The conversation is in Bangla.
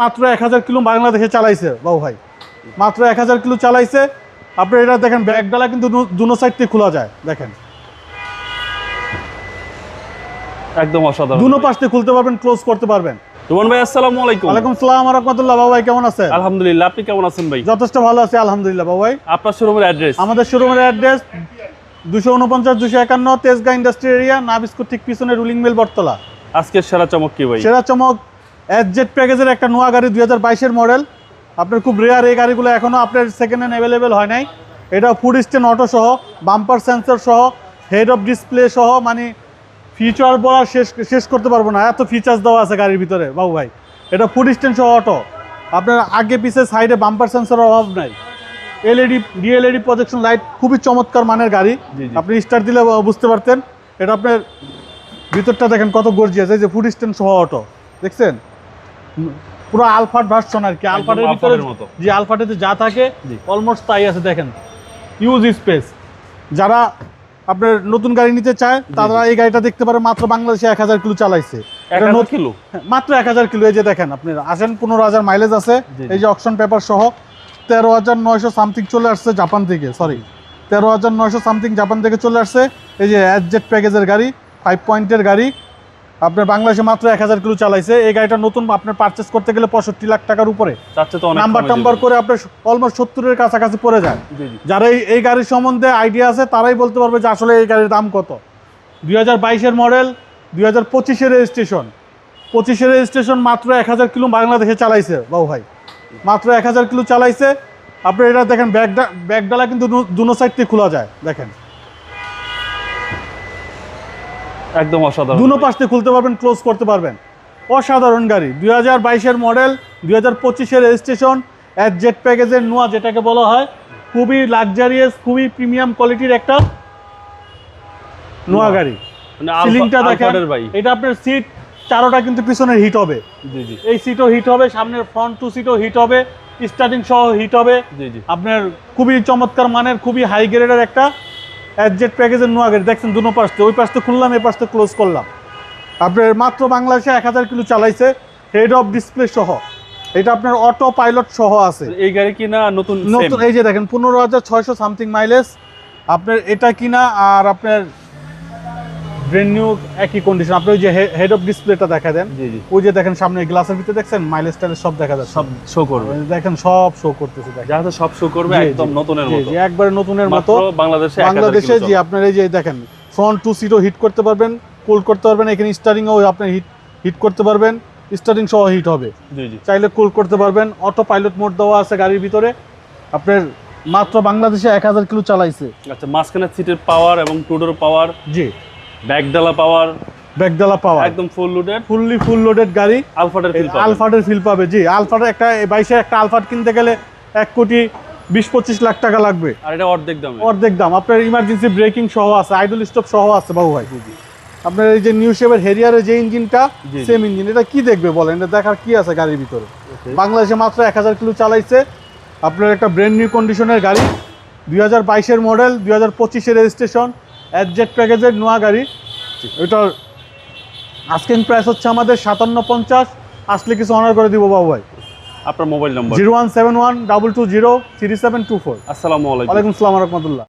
মাত্র এক হাজার কিলো বাংলাদেশে চালাইছে বাবু ভাই। মাত্র এক হাজার কিলো চালাইছে। আপনি এটা দেখেন ব্যাগডালা কিন্তু দুনো সাইড থেকে খোলা যায় দেখেন। একদম অসাধারণ। দুনো পাশ থেকে খুলতে পারবেন ক্লোজ করতে পারবেন। রুমান ভাই আসসালামু আলাইকুম। ওয়ালাইকুম সালাম রহমতুল্লাহ বাবু ভাই কেমন আছেন? আলহামদুলিল্লাহ আপনি কেমন আছেন ভাই? যথেষ্ট ভালো আছি আলহামদুলিল্লাহ বাবু ভাই। আপনার শোরুমের অ্যাড্রেস আমাদের শোরুমের অ্যাড্রেস দুশো উনপঞ্চাশ দুশো একান্ন তেজগাঁ ইন্ডাস্ট্রি এরিয়া নাবিস্কুট ঠিক পিছনে রুলিং মিল বটতলা। আজকের সেরা চমক কি ভাই? সেরা চমক এস জেড প্যাকেজের একটা নোয়া গাড়ি দুই হাজার বাইশের মডেল আপনার খুব রেয়ার এই গাড়িগুলো এখনও আপনার সেকেন্ড হ্যান্ড অ্যাভেলেবেল হয় নাই। এটা ফুড স্টেন অটো সহ বাম্পার সেন্সর সহ হেড অফ ডিসপ্লে সহ মানে ফিচার বলা শেষ শেষ করতে পারব না। এত ফিচার্স দেওয়া আছে গাড়ির ভিতরে বাবু ভাই। এটা ফুড স্টেন সহ অটো আপনার আগে পিছে সাইডে বাম্পার সেন্সর অভাব নাই। এলইডি ডিএলইডি প্রজেকশন লাইট খুবই চমৎকার মানের গাড়ি। আপনি স্টার্ট দিলে বুঝতে পারতেন। এটা আপনার ভিতরটা দেখেন কত গর্জিয়াস এই যে ফুড স্ট্যান্ড সহ অটো দেখছেন? পুরো আলফাট ভার্সন আর কি আলফাটের ভিতরে। যে আলফাটেতে যা থাকে অলমোস্ট তাই আছে দেখেন। ইউজ স্পেস যারা আপনার নতুন গাড়ি নিতে চায় তারা এই গাড়িটা দেখতে পারে মাত্র বাংলাদেশে এক হাজার কিলো চালাইছে। কিলো? হ্যাঁ, মাত্র এক হাজার কিলো। এই যে দেখেন আপনি আসেন পনেরো হাজার মাইলেজ আছে। এই যে অপশন পেপার সহ তেরো হাজার নয়শো সামথিং চলে আসছে জাপান থেকে সরি তেরো হাজার নয়শো সামথিং জাপান থেকে চলে আসছে। এই যে জেড প্যাকেজের গাড়ি ফাইভ পয়েন্টের গাড়ি। আপনার বাংলাদেশে মাত্র এক হাজার কিলো চালাইছে। এই গাড়িটা নতুন আপনার পারচেস করতে গেলে পঁয়ষট্টি লাখ টাকার উপরে। নাম্বার টাম্বার করে আপনার অলমোস্ট সত্তরের কাছাকাছি পড়ে যায়। যারা এই এই গাড়ির সম্বন্ধে আইডিয়া আছে তারাই বলতে পারবে যে আসলে এই গাড়ির দাম কত। দুই হাজার বাইশের মডেল দুই হাজার পঁচিশের রেজিস্ট্রেশন পঁচিশের রেজিস্ট্রেশন মাত্র এক হাজার কিলো বাংলাদেশে চালাইছে বাবু ভাই। মাত্র এক হাজার কিলো চালাইছে। আপনি এটা দেখেন ব্যাগডা ব্যাগডালা কিন্তু দুনো সাইড থেকে খোলা যায় দেখেন। একদম অসাধারণ দুনো পাশ থেকে খুলতে পারবেন ক্লোজ করতে পারবেন। অসাধারণ গাড়ি। দুই হাজার বাইশের মডেল দুই হাজার পঁচিশের রেজিস্ট্রেশন এস জেড প্যাকেজের নোয়া যেটাকে বলা হয় খুবই লাক্সারিয়াস খুবই প্রিমিয়াম কোয়ালিটির একটা নোয়া গাড়ি। মানে সিলিংটা দেখেন এটা আপনার সিট চারোটা কিন্তু পিছনের হিট হবে। জি জি। এই সিটও হিট হবে সামনের ফ্রন্ট টু সিটও হিট হবে স্টার্টিং সহ হিট হবে। জি জি। আপনার খুবই চমৎকার মানের খুবই হাই গ্রেডের একটা অ্যাডজেট প্যাকেজের নোয়া গাড়ি দেখছেন দুনো পাশতে ওই পাশতে খুললাম এই পাশতে ক্লোজ করলাম। আপনার মাত্র বাংলাদেশে এক হাজার কিলো চালাইছে হেড অফ ডিসপ্লে সহ। এটা আপনার অটো পাইলট সহ আছে। এই গাড়ি কিনা নতুন নতুন এই যে দেখেন পনেরো হাজার ছয়শো সামথিং মাইলেজ আপনার এটা কিনা আর আপনার ব্রেন নিউ একই কন্ডিশন আপনি ওই যে হেড অফ ডিসপ্লেটা দেখা দেন ওই যে দেখেন সামনে গ্লাসের ভিতরে দেখছেন? মাইলেজ টাইলেজ সব দেখা যাচ্ছে। সব শো করবে। দেখেন সব শো করতেছে যাতে সব শো করবে একদম নতুনের মতো। একবারে নতুনের মতো। বাংলাদেশে 1000 বাংলাদেশে চলে। আপনার এই যে দেখেন ফ্রন্ট টু সিটও হিট করতে পারবেন কুল করতে পারবেন এখানে স্টারিংও আপনি হিট হিট করতে পারবেন স্টারিং সহ হিট হবে। চাইলে কুল করতে পারবেন অটো পাইলট মোড দেওয়া আছে গাড়ির ভিতরে। আপনার মাত্র বাংলাদেশে এক হাজার কিলো চালাইছে। আচ্ছা মাঝখানে সিটের পাওয়ার এবং টুডোর পাওয়ার জি। ব্যাকডালা পাওয়ার ব্যাগডালা পাওয়া একদম full loaded fully full loaded গাড়ি। আলফাটের ফিল আলফাটের ফিল পাবে জি। আলফাটের একটা বাইশে একটা আলফাট কিনতে গেলে এক কোটি বিশ পঁচিশ লাখ টাকা লাগবে। আর এটা অর্ধেক দামে। অর্ধেক দাম। আপনার ইমার্জেন্সি ব্রেকিং সহ আছে আইডল স্টপ সহ আছে বাবু ভাই। আপনার এই যে নিউ শেপের হেরিয়ারের যে ইঞ্জিনটা। সেম ইঞ্জিন এটা কি দেখবে বলেন? এটা দেখার কি আছে গাড়ির ভিতরে? বাংলাদেশে মাত্র এক হাজার কিলো চালাইছে। আপনার একটা ব্র্যান্ড নিউ কন্ডিশনের গাড়ি দুই হাজার বাইশের মডেল দুই হাজার পঁচিশের রেজিস্ট্রেশন অ্যাডজেট প্যাকেজের নোয়া গাড়ি। ওইটার আস্কিং প্রাইস হচ্ছে আমাদের সাতান্ন পঞ্চাশ। আসলে কিছু অনার করে দিব বাবু ভাই। আপনার mobile number zero one seven one double two zero three seven two four. আসসালামু আলাইকুম। আলাইকুম আসসালাম রহমতুল্লাহ।